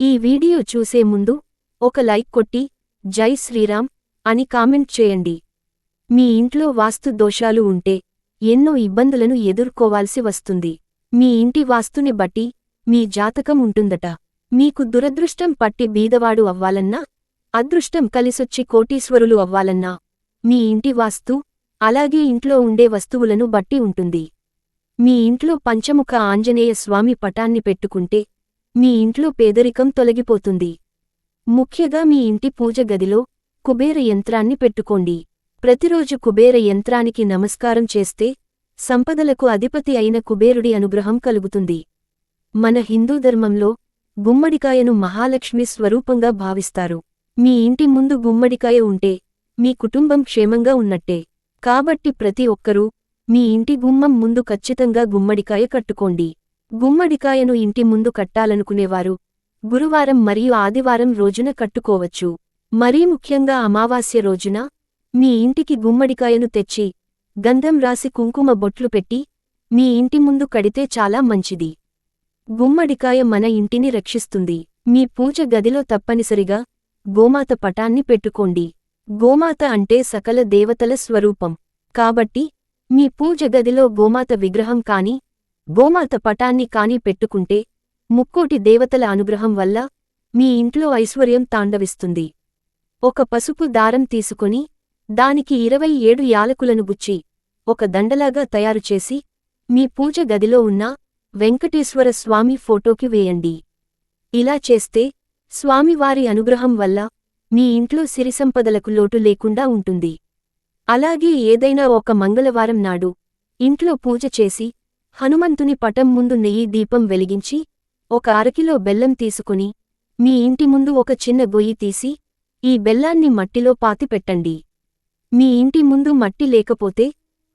ఈ వీడియో చూసే ముందు ఒక లైక్ కొట్టి జై శ్రీరామ్ అని కామెంట్ చేయండి. మీ ఇంట్లో వాస్తు దోషాలు ఉంటే ఎన్నో ఇబ్బందులను ఎదుర్కోవాల్సి వస్తుంది. మీ ఇంటి వాస్తుని బట్టి మీ జాతకం ఉంటుందట. మీకు దురదృష్టం పట్టి బీదవాడు అవ్వాలన్నా అదృష్టం కలిసొచ్చి కోటీశ్వరులు అవ్వాలన్నా మీ ఇంటి వాస్తు అలాగే ఇంట్లో ఉండే వస్తువులను బట్టి ఉంటుంది. మీ ఇంట్లో పంచముఖ ఆంజనేయ స్వామి పటాన్ని పెట్టుకుంటే మీ ఇంట్లో పేదరికం తొలగిపోతుంది. ముఖ్యగా మీ ఇంటి పూజ గదిలో కుబేర యంత్రాన్ని పెట్టుకోండి. ప్రతిరోజు కుబేర యంత్రానికి నమస్కారం చేస్తే సంపదలకు అధిపతి అయిన కుబేరుడి అనుగ్రహం కలుగుతుంది. మన హిందూ ధర్మంలో గుమ్మడికాయను మహాలక్ష్మి స్వరూపంగా భావిస్తారు. మీ ఇంటి ముందు గుమ్మడికాయ ఉంటే మీ కుటుంబం క్షేమంగా ఉన్నట్టే. కాబట్టి ప్రతి ఒక్కరూ మీ ఇంటి గుమ్మం ముందు ఖచ్చితంగా గుమ్మడికాయ కట్టుకోండి. గుమ్మడికాయను ఇంటి ముందు కట్టాలనుకునేవారు. గురువారం మరియు ఆదివారం రోజున కట్టుకోవచ్చు. మరీ ముఖ్యంగా అమావాస్య రోజున మీ ఇంటికి గుమ్మడికాయను తెచ్చి గంధం రాసి కుంకుమ బొట్లు పెట్టి మీ ఇంటి ముందు కడితే చాలా మంచిది. గుమ్మడికాయ మన ఇంటిని రక్షిస్తుంది. మీ పూజ గదిలో తప్పనిసరిగా గోమాత పటాన్ని పెట్టుకోండి. గోమాత అంటే సకల దేవతల స్వరూపం. కాబట్టి మీ పూజ గదిలో గోమాత విగ్రహం కాని గోమాత పటాన్ని కాని పెట్టుకుంటే ముక్కోటి దేవతల అనుగ్రహం వల్ల మీ ఇంట్లో ఐశ్వర్యం తాండవిస్తుంది. ఒక పసుపు దారం తీసుకొని దానికి ఇరవై ఏడు యాలకులను గుచ్చి ఒక దండలాగా తయారుచేసి మీ పూజ గదిలో ఉన్న వెంకటేశ్వర స్వామి ఫోటోకి వేయండి. ఇలా చేస్తే స్వామివారి అనుగ్రహం వల్ల మీ ఇంట్లో సిరిసంపదలకు లోటు లేకుండా ఉంటుంది. అలాగే ఏదైనా ఒక మంగళవారం నాడు ఇంట్లో పూజ చేసి హనుమంతుని పటం ముందు నెయ్యి దీపం వెలిగించి ఒక అరకిలో బెల్లం తీసుకుని మీ ఇంటి ముందు ఒక చిన్న గొయ్యి తీసి ఈ బెల్లాన్ని మట్టిలో పాతి పెట్టండి. మీ ఇంటి ముందు మట్టి లేకపోతే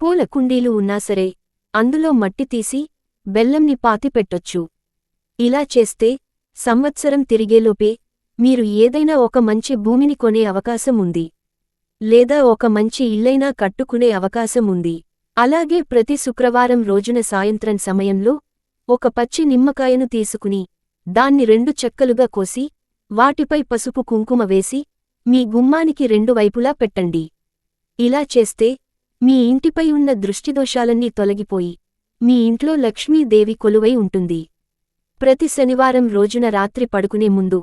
పూల కుండీలు ఉన్నా సరే అందులో మట్టి తీసి బెల్లంని పాతి పెట్టొచ్చు. ఇలా చేస్తే సంవత్సరం తిరిగేలోపే మీరు ఏదైనా ఒక మంచి భూమిని కొనే అవకాశం ఉంది. లేదా ఒక మంచి ఇల్లైనా కట్టుకునే అవకాశం ఉంది. అలాగే ప్రతి శుక్రవారం రోజున సాయంత్రం సమయంలో ఒక పచ్చి నిమ్మకాయను తీసుకుని దాన్ని రెండు చెక్కలుగా కోసి వాటిపై పసుపు కుంకుమ వేసి మీ గుమ్మానికి రెండు వైపులా పెట్టండి. ఇలా చేస్తే మీ ఇంటిపై ఉన్న దృష్టిదోషాలన్నీ తొలగిపోయి మీ ఇంట్లో లక్ష్మీదేవి కొలువై ఉంటుంది. ప్రతి శనివారం రోజున రాత్రి పడుకునే ముందు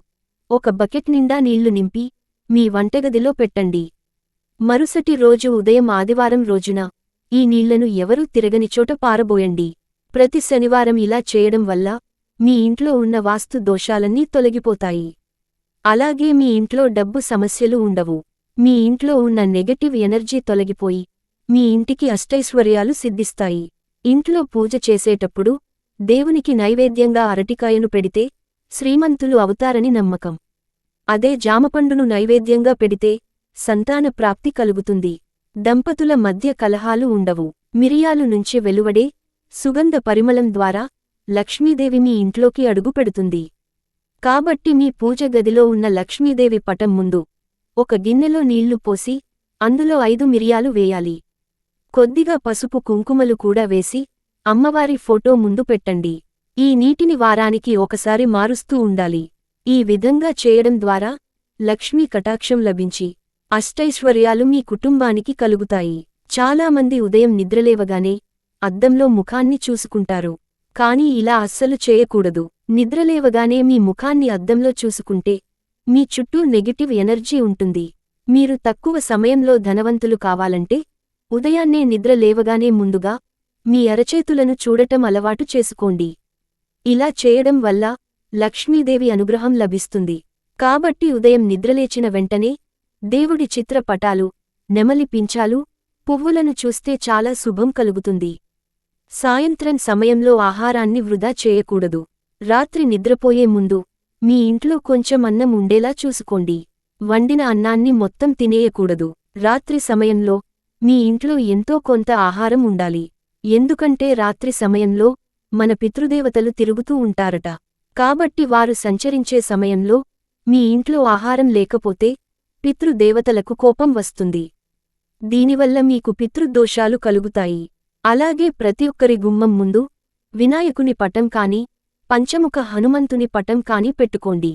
ఒక బకెట్ నిండా నీళ్ళు నింపి మీ వంటగదిలో పెట్టండి. మరుసటి రోజు ఉదయం ఆదివారం రోజున ఈ నీళ్ళను ఎవరూ తిరగని చోట పారబోయండి. ప్రతి శనివారం ఇలా చేయడం వల్ల మీ ఇంట్లో ఉన్న వాస్తు దోషాలన్నీ తొలగిపోతాయి. అలాగే మీ ఇంట్లో డబ్బు సమస్యలు ఉండవు. మీ ఇంట్లో ఉన్న నెగటివ్ ఎనర్జీ తొలగిపోయి మీ ఇంటికి అష్టైశ్వర్యాలు సిద్ధిస్తాయి. ఇంట్లో పూజ చేసేటప్పుడు దేవునికి నైవేద్యంగా అరటికాయను పెడితే శ్రీమంతులు అవుతారని నమ్మకం. అదే జామపండును నైవేద్యంగా పెడితే సంతాన ప్రాప్తి కలుగుతుంది. దంపతుల మధ్య కలహాలు ఉండవు. మిరియాలు నుంచి వెలువడే సుగంధ పరిమళం ద్వారా లక్ష్మీదేవి మీ ఇంట్లోకి అడుగుపెడుతుంది. కాబట్టి మీ పూజ గదిలో ఉన్న లక్ష్మీదేవి పటం ముందు ఒక గిన్నెలో నీళ్ళు పోసి అందులో ఐదు మిరియాలు వేయాలి. కొద్దిగా పసుపు కుంకుమలు కూడా వేసి అమ్మవారి ఫోటో ముందు పెట్టండి. ఈ నీటిని వారానికి ఒకసారి మారుస్తూ ఉండాలి. ఈ విధంగా చేయడం ద్వారా లక్ష్మీ కటాక్షం లభించి అష్టైశ్వర్యాలు మీ కుటుంబానికి కలుగుతాయి. చాలామంది ఉదయం నిద్రలేవగానే అద్దంలో ముఖాన్ని చూసుకుంటారు. కాని ఇలా అస్సలు చేయకూడదు. నిద్రలేవగానే మీ ముఖాన్ని అద్దంలో చూసుకుంటే మీ చుట్టూ నెగిటివ్ ఎనర్జీ ఉంటుంది. మీరు తక్కువ సమయంలో ధనవంతులు కావాలంటే ఉదయాన్నే నిద్ర లేవగానే ముందుగా మీ అరచేతులను చూడటం అలవాటు చేసుకోండి. ఇలా చేయడం వల్ల లక్ష్మీదేవి అనుగ్రహం లభిస్తుంది. కాబట్టి ఉదయం నిద్రలేచిన వెంటనే దేవుడి చిత్రపటాలు నెమలి పించాలు పువ్వులను చూస్తే చాలా శుభం కలుగుతుంది. సాయంత్రం సమయంలో ఆహారాన్ని వృధా చేయకూడదు. రాత్రి నిద్రపోయే ముందు మీ ఇంట్లో కొంచెం అన్నం ఉండేలా చూసుకోండి. వండిన అన్నాన్ని మొత్తం తినేయకూడదు. రాత్రి సమయంలో మీ ఇంట్లో ఎంతో కొంత ఆహారం ఉండాలి. ఎందుకంటే రాత్రి సమయంలో మన పితృదేవతలు తిరుగుతూ ఉంటారట. కాబట్టి వారు సంచరించే సమయంలో మీ ఇంట్లో ఆహారం లేకపోతే పితృదేవతలకు కోపం వస్తుంది. దీనివల్ల మీకు పితృదోషాలు కలుగుతాయి. అలాగే ప్రతి ఒక్కరి గుమ్మం ముందు వినాయకుని పటం కాని పంచముఖ హనుమంతుని పటం కాని పెట్టుకోండి.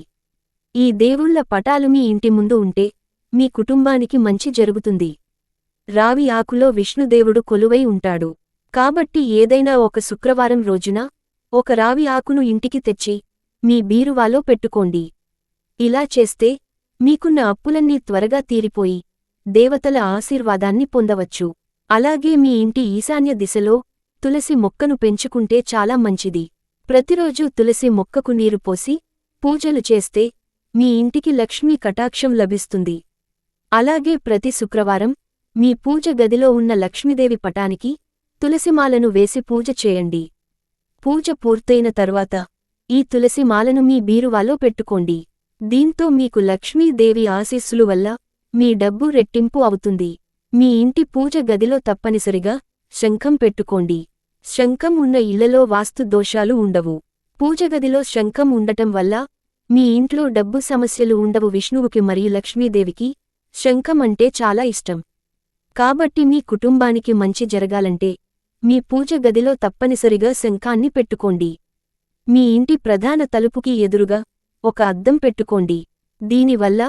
ఈ దేవుళ్ళ పటాలు మీ ఇంటి ముందు ఉంటే మీ కుటుంబానికి మంచి జరుగుతుంది. రావి ఆకులో విష్ణుదేవుడు కొలువై ఉంటాడు. కాబట్టి ఏదైనా ఒక శుక్రవారం రోజున ఒక రావి ఆకును ఇంటికి తెచ్చి మీ బీరువాలో పెట్టుకోండి. ఇలా చేస్తే మీకున్న అప్పులన్నీ త్వరగా తీరిపోయి దేవతల ఆశీర్వాదాన్ని పొందవచ్చు. అలాగే మీ ఇంటి ఈశాన్య దిశలో తులసి మొక్కను పెంచుకుంటే చాలా మంచిది. ప్రతిరోజూ తులసి మొక్కకు నీరు పోసి పూజలు చేస్తే మీ ఇంటికి లక్ష్మీ కటాక్షం లభిస్తుంది. అలాగే ప్రతి శుక్రవారం మీ పూజ గదిలో ఉన్న లక్ష్మీదేవి పటానికి తులసిమాలను వేసి పూజ చేయండి. పూజ పూర్తయిన తర్వాత ఈ తులసిమాలను మీ బీరువాలో పెట్టుకోండి. దీంతో మీకు లక్ష్మీదేవి ఆశీస్సులు వల్ల మీ డబ్బు రెట్టింపు అవుతుంది. మీ ఇంటి పూజ గదిలో తప్పనిసరిగా శంఖం పెట్టుకోండి. శంఖం ఉన్న ఇళ్ళలో వాస్తు దోషాలు ఉండవు. పూజగదిలో శంఖం ఉండటం వల్ల మీ ఇంట్లో డబ్బు సమస్యలు ఉండవు. విష్ణువుకి మరియు లక్ష్మీదేవికి శంఖం అంటే చాలా ఇష్టం. కాబట్టి మీ కుటుంబానికి మంచి జరగాలంటే మీ పూజ గదిలో తప్పనిసరిగా శంఖాన్ని పెట్టుకోండి. మీ ఇంటి ప్రధాన తలుపుకి ఎదురుగా ఒక అద్దం పెట్టుకోండి. దీనివల్ల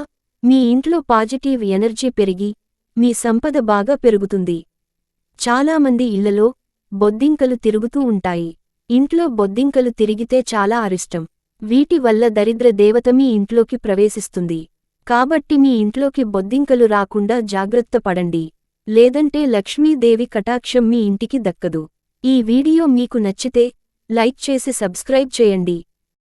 మీ ఇంట్లో పాజిటివ్ ఎనర్జీ పెరిగి మీ సంపద బాగా పెరుగుతుంది. చాలామంది ఇళ్ళలో బొద్దింకలు తిరుగుతూ ఉంటాయి. ఇంట్లో బొద్దింకలు తిరిగితే చాలా అరిష్టం. వీటి వల్ల దరిద్ర దేవత మీ ఇంట్లోకి ప్రవేశిస్తుంది. కాబట్టి మీ ఇంట్లోకి బొద్దింకలు రాకుండా జాగ్రత్త పడండి. లేదంటే లక్ష్మీదేవి కటాక్షం మీ ఇంటికి దక్కదు. ఈ వీడియో మీకు నచ్చితే లైక్ చేసి సబ్స్క్రైబ్ చేయండి.